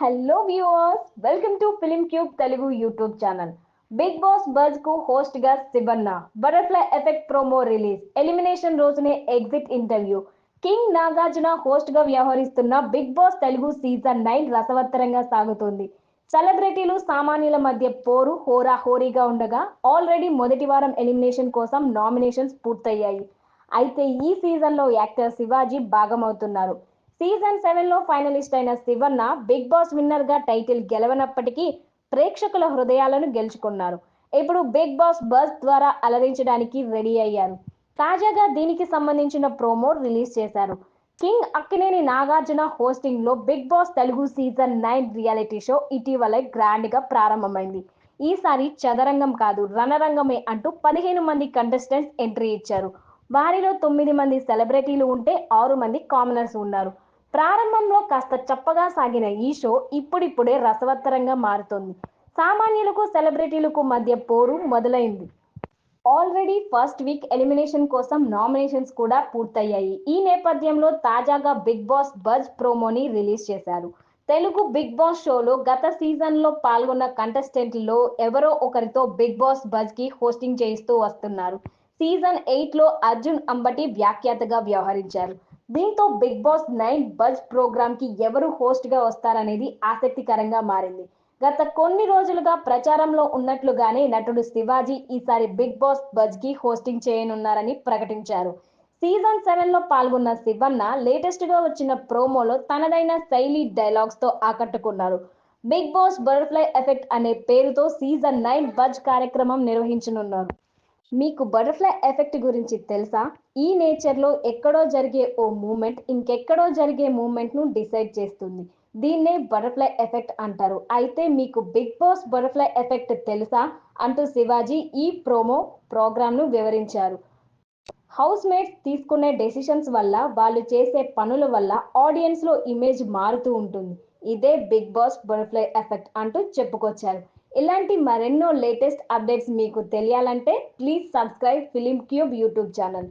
Hello viewers welcome to film cube Telugu YouTube channel Bigg Boss బజ్కు హోస్ట్గా Shivanna butterfly effect promo release elimination రోజునే exit interview king Nagarjuna హోస్ట్గా వ్యవహరిస్తున్న Bigg Boss Telugu season nine రసవత్తరంగా సాగుతోంది. సెలబ్రిటీలు సామాన్యుల మధ్య పోరు హోరా హోరీగా ఉండగా ఆల్రెడీ మొదటి వారం ఎలిమినేషన్ కోసం నామినేషన్స్ పూర్తయ్యాయి. అయితే ఈ సీజన్లో యాక్టర్ శివాజీ భాగమవుతున్నారు. సీజన్ సెవెన్లో ఫైనలిస్ట్ అయిన శివన్న బిగ్ బాస్ విన్నర్గా టైటిల్ గెలవనప్పటికీ ప్రేక్షకుల హృదయాలను గెలుచుకున్నారు. ఇప్పుడు బిగ్ బాస్ బస్ ద్వారా అలరించడానికి రెడీ అయ్యారు. తాజాగా దీనికి సంబంధించిన ప్రోమో రిలీజ్ చేశారు. King Akkineni Nagarjuna హోస్టింగ్లో Bigg Boss Telugu season nine reality show ఇటీవలే గ్రాండ్గా ప్రారంభమైంది. ఈసారి చదరంగం కాదు రణరంగమే అంటూ పదిహేను మంది కంటెస్టెంట్స్ ఎంట్రీ ఇచ్చారు. వారిలో తొమ్మిది మంది సెలబ్రిటీలు ఉంటే ఆరు మంది కామనర్స్ ఉన్నారు. ప్రారంభంలో కాస్త చప్పగా సాగిన ఈ షో ఇప్పుడిప్పుడే రసవత్తరంగా మారుతోంది. సామాన్యులకు సెలబ్రిటీలకు మధ్య పోరు మొదలైంది. ఆల్రెడీ ఫస్ట్ వీక్ ఎలిమినేషన్ కోసం నామినేషన్స్ కూడా పూర్తయ్యాయి. ఈ నేపథ్యంలో తాజాగా బిగ్ బాస్ బజ్ ప్రోమోని రిలీజ్ చేశారు. తెలుగు బిగ్ బాస్ షోలో గత సీజన్లో పాల్గొన్న కంటెస్టెంట్లో ఎవరో ఒకరితో బిగ్ బాస్ బజ్కి హోస్టింగ్ చేయిస్తూ వస్తున్నారు. సీజన్ ఎయిట్లో అర్జున్ అంబటి వ్యాఖ్యాతగా వ్యవహరించారు. దీంతో బిగ్ బాస్ నైన్ బజ్ ప్రోగ్రామ్కి ఎవరు హోస్ట్గా వస్తారనేది ఆసక్తికరంగా మారింది. గత కొన్ని రోజులుగా ప్రచారంలో ఉన్నట్లుగానే నటుడు శివాజీ ఈసారి బిగ్ బాస్ బజ్కి హోస్టింగ్ చేయనున్నారని ప్రకటించారు. సీజన్ సెవెన్లో పాల్గొన్న శివన్న లేటెస్ట్గా వచ్చిన ప్రోమోలో తనదైన శైలి డైలాగ్స్తో ఆకట్టుకున్నారు. బిగ్ బాస్ బటర్ఫ్లై ఎఫెక్ట్ అనే పేరుతో సీజన్ నైన్ బజ్ కార్యక్రమం నిర్వహించనున్నారు. మీకు బటర్ఫ్లై ఎఫెక్ట్ గురించి తెలుసా? ఈ నేచర్లో ఎక్కడో జరిగే ఓ మూమెంట్ ఇంకెక్కడో జరిగే మూమెంట్ను డిసైడ్ చేస్తుంది. దీన్నే బటర్ఫ్లై ఎఫెక్ట్ అంటారు. అయితే మీకు బిగ్ బాస్ బటర్ఫ్లై ఎఫెక్ట్ తెలుసా? అంటూ శివాజీ ఈ ప్రోమో ప్రోగ్రామ్ను వివరించారు. హౌస్ మేట్స్ తీసుకునే డెసిషన్స్ వల్ల వాళ్ళు చేసే పనుల వల్ల ఆడియన్స్లో ఇమేజ్ మారుతూ ఉంటుంది. ఇదే బిగ్ బాస్ బటర్ఫ్లై ఎఫెక్ట్ అంటూ చెప్పుకొచ్చారు. ఇలాంటి మరెన్నో లేటెస్ట్ అప్డేట్స్ మీకు తెలియాలంటే please subscribe film cube YouTube channel.